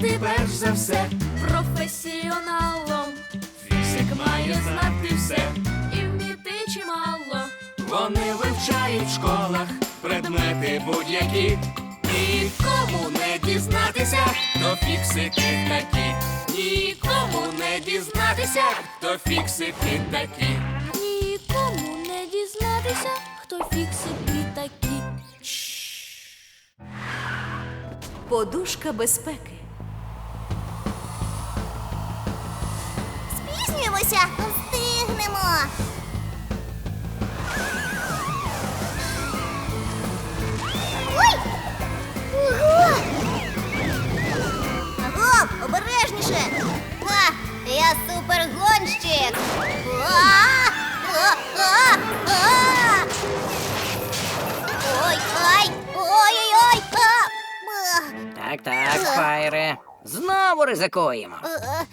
бути перш за все. професіоналом Фіксик має знати все. і вміти чимало. Вони вивчають в школах предмети будь-які. Нікому не дізнатися, хто фіксики такі. Нікому не дізнатися, хто фіксики такі. Нікому не дізнатися, хто фіксики такі. Подушка безпеки. Спізнюємося, встигнемо. Ой! Ого! Аго, обережніше! Ха, я супергонщик! А! А! А! А! Ой, ай! Ой-ой-ой! А! Так, так, Файре. Знову ризикуємо. Е, е,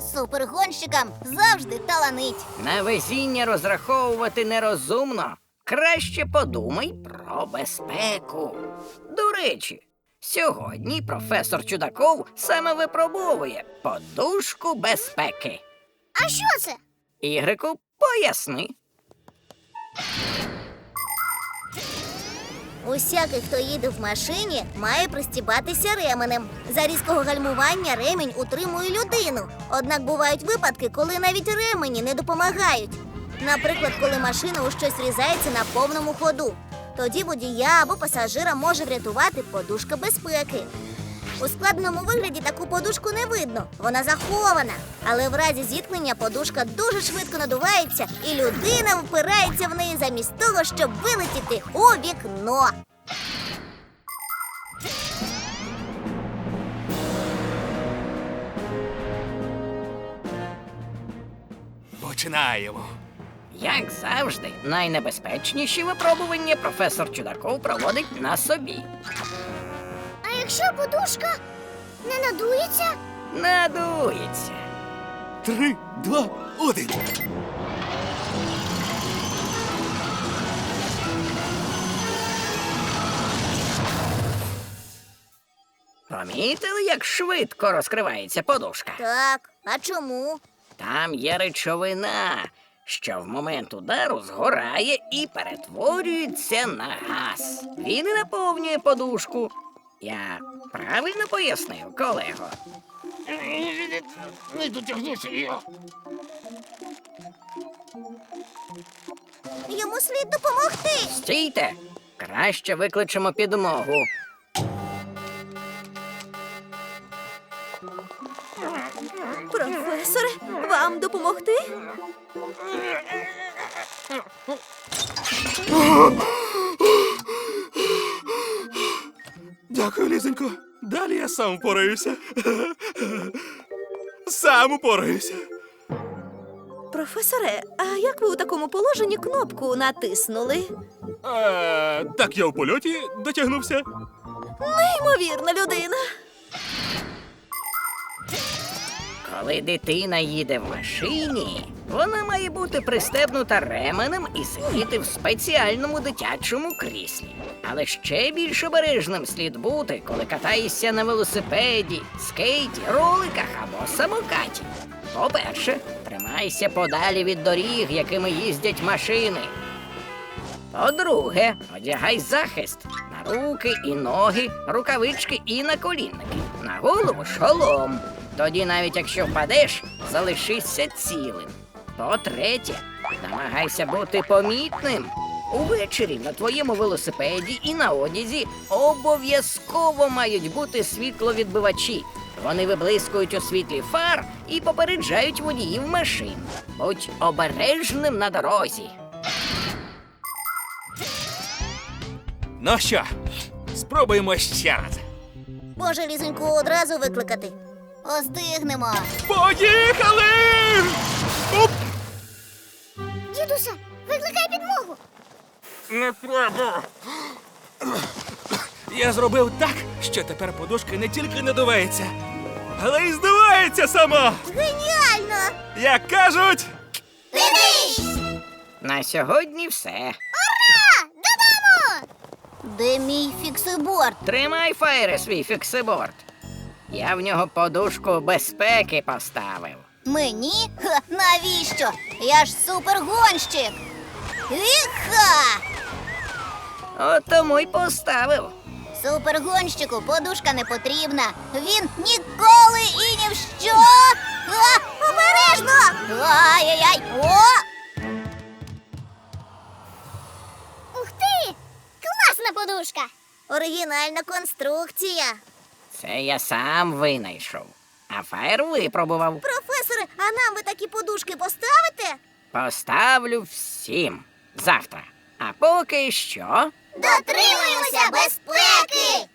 Супергонщикам завжди таланить. На везіння розраховувати нерозумно. Краще подумай про безпеку. До речі, сьогодні професор Чудаков саме випробовує подушку безпеки. А що це? Ігрику, поясни. Усякий, хто їде в машині, має пристібатися ременем. За різкого гальмування ремінь утримує людину. Однак бувають випадки, коли навіть ремені не допомагають. Наприклад, коли машина у щось врізається на повному ходу. Тоді водія або пасажира може врятувати подушка безпеки. У складеному вигляді таку подушку не видно, вона захована. Але в разі зіткнення подушка дуже швидко надувається, і людина впирається в неї замість того, щоб вилетіти у вікно. Починаємо. Як завжди, найнебезпечніші випробування професор Чудаков проводить на собі. А якщо подушка не надується? Надується. Три, два, один. Помітили, як швидко розкривається подушка? Так, а чому? Там є речовина, що в момент удару згорає і перетворюється на газ. Він і наповнює подушку. Я правильно пояснив, колего? Не дотягнуся його. Йому слід допомогти. Стійте! Краще викличемо підмогу. Вам допомогти? Дякую, лізенько. Далі я сам впораюся. Сам упораюся. Професоре, а як ви у такому положенні кнопку натиснули? Е, так я в польоті дотягнувся. Неймовірна людина. Коли дитина їде в машині, вона має бути пристебнута ременем і сидіти в спеціальному дитячому кріслі. Але ще більш обережним слід бути, коли катаєшся на велосипеді, скейті, роликах або самокаті. По-перше, тримайся подалі від доріг, якими їздять машини. По-друге, одягай захист на руки і ноги, рукавички і наколінники. На голову шолом. Тоді, навіть якщо впадеш, залишишся цілим. По-третє, намагайся бути помітним. Увечері на твоєму велосипеді і на одязі обов'язково мають бути світловідбивачі. Вони виблискують у світлі фар і попереджають водіїв машин. Будь обережним на дорозі. Ну що, спробуємо ще раз. Може, лізоньку одразу викликати. Остигнемо. Поїхали! Оп! Дідуся, викликай підмогу. Не треба. Я зробив так, що тепер подушка не тільки надувається, але й здувається сама. Геніально! Як кажуть, Дивись! На сьогодні все. Ура! Додому! Де мій фіксиборд? Тримай фаєре свій фіксиборд. Я в нього подушку безпеки поставив. Мені? Ха, навіщо? Я ж супергонщик. Іха! От тому й поставив. Супергонщику подушка не потрібна. Він ніколи і ні в що. А, обережно! Ай-яй-яй! О! Ух ти! Класна подушка! Оригінальна конструкція. Це я сам винайшов. А фаєр випробував. Професоре, а нам ви такі подушки поставите? Поставлю всім завтра. А поки що. Дотримуємося безпеки!